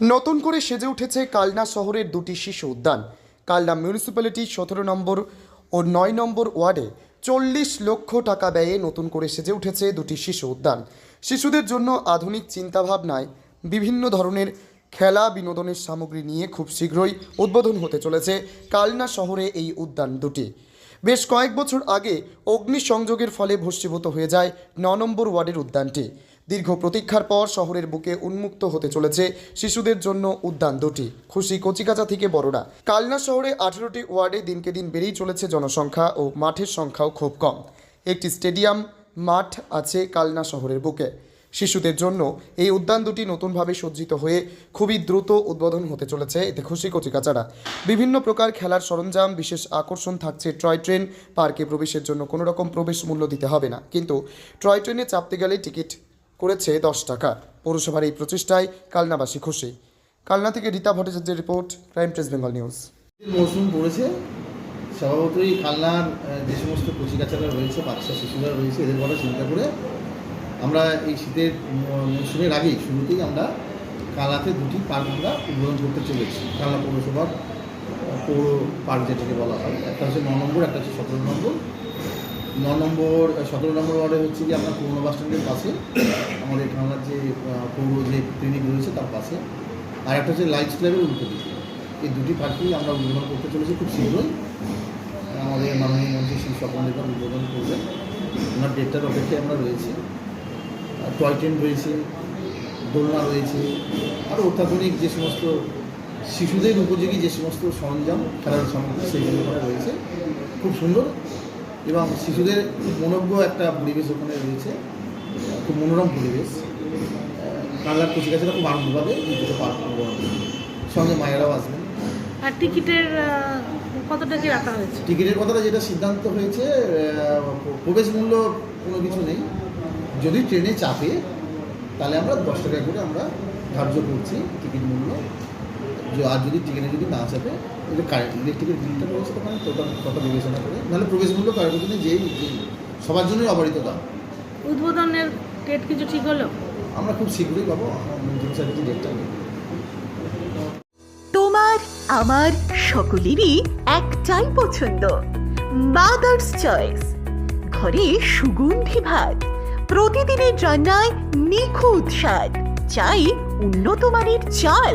নতুন করে সেজে উঠেছে কালনা শহরের দুটি শিশু উদ্যান। কালনা মিউনিসিপ্যালিটি সতেরো নম্বর ও নয় নম্বর ওয়ার্ডে চল্লিশ লক্ষ টাকা ব্যয়ে নতুন করে সেজে উঠেছে দুটি শিশু উদ্যান। শিশুদের জন্য আধুনিক চিন্তাভাবনায় বিভিন্ন ধরনের খেলা বিনোদনের সামগ্রী নিয়ে খুব শীঘ্রই উদ্বোধন হতে চলেছে কালনা শহরে এই উদ্যান দুটি। বেশ কয়েক বছর আগে অগ্নিসংযোগের ফলে ভস্মীভূত হয়ে যায় ন নম্বর ওয়ার্ডের উদ্যানটি। দীর্ঘ প্রতীক্ষার পর শহরের বুকে উন্মুক্ত হতে চলেছে শিশুদের জন্য উদ্যান দুটি। খুশি কচিকাচা থেকে বড়রা। কালনা শহরে আঠেরোটি ওয়ার্ডে দিনকে দিন বেড়েই চলেছে জনসংখ্যা ও মাঠের সংখ্যাও খুব কম। একটি স্টেডিয়াম, মাঠ আছে কালনা শহরের বুকে। শিশুদের জন্য এই উদ্যান দুটি নতুনভাবে সজ্জিত হয়ে খুবই দ্রুত উদ্বোধন হতে চলেছে এতে খুশি কচিকাচারা। বিভিন্ন প্রকার খেলার সরঞ্জাম, বিশেষ আকর্ষণ থাকছে টয় ট্রেন। পার্কে প্রবেশের জন্য কোনো রকম প্রবেশ মূল্য দিতে হবে না। কিন্তু টয় ট্রেনে চাপতে গেলে টিকিট করেছে দশ টাকা। পৌরসভার এই প্রচেষ্টায় কালনাবাসী খুশি। কালনা থেকে রীতা ভট্টাচার্যের report, crime press Bengal news. মৌসুম পড়েছে। স্বভাবতই কালনার যে সমস্ত কচিকাচারা রয়েছে বাচ্চা শিশুরা রয়েছে, এদের কথা চিন্তা করে আমরা এই শীতের মৌসুমের আগেই, শুরুতেই আমরা কালনাতে দুটি পার্ক আমরা উদ্বোধন করতে চলেছি। কালনা পৌরসভার পৌর পার্ক যেটাকে বলা হয়। একটা হচ্ছে ন নম্বর, একটা হচ্ছে সতেরো নম্বর। ন নম্বর সতেরো নম্বর ওয়ার্ডে হচ্ছে কি আপনার পুরনো বাস স্ট্যান্ডের পাশে, আমাদের কালনার যে পৌর যে ক্লিনিক রয়েছে তার পাশে। আর একটা হচ্ছে লাইফ উল্টো দিকে এই দুটি পার্কই আমরা উদ্বোধন করতে চলেছি খুব শীঘ্রই। আমাদের মাননীয় মন্ত্রী শ্রী স্বপন দেবন উদ্বোধন করবেন। ওনার ডেটটার অপেক্ষায় আমরা রয়েছি। টয় ট্রেন রয়েছে, দোলনা রয়েছে আরও অত্যাধুনিক যে সমস্ত শিশুদের উপযোগী যে সমস্ত সরঞ্জাম, খেলার সামগ্রী সেইগুলো রয়েছে। খুব সুন্দর। এবং শিশুদের মনোজ্ঞ একটা পরিবেশ ওখানে রয়েছে। খুব মনোরম পরিবেশ। কালার কচিকাছিরা খুব আনন্দ পাবে এই দুটো পার্ক উদ্বোধন সঙ্গে মায়েরাও আসবেন। আর টিকিটের কতটা কি রাখা হয়েছে? টিকিটের কথাটা যেটা সিদ্ধান্ত হয়েছে প্রবেশ মূল্য কোনো কিছু নেই। যদি ট্রেনে চাপে তাহলে আমরা দশ টাকা করে আমরা ধার্য করছি টিকিট মূল্য। আর যদি টিকিটে যদি না চাপে যে কারেন্ট ইলেকট্রিকের বিলটা রয়েছে তোটা কথা বিবেচনা করে। নাহলে প্রবেশ মূল্য কারোর জন্য যেই সবার জন্যই অবারিত দাম। উদ্বোধনের ডেট কিছু ঠিক হলো? আমরা খুব শীঘ্রই পাবো ডেটটা নেই। তোমার আমার সকলেরই একটাই পছন্দ মাদার্স চয়েস ঘরে সুগন্ধি ভাত প্রতিদিনের রান্নায় নিখুঁত স্বাদ চাই উন্নত মানের চাল।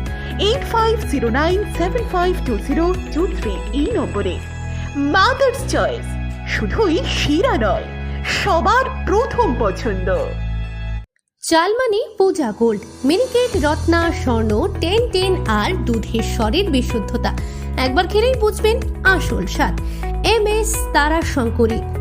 এই নম্বরে। মাদার্স চয়েস শুধুই শিরা নয়, সবার প্রথম পছন্দ। চালমানি, Puja Gold, Miniket, Ratna, Swarna, ten ten আর দুধের স্বরের বিশুদ্ধতা। একবার খেলেই বুঝবেন আসল স্বাদ। এম এস তারা শঙ্করী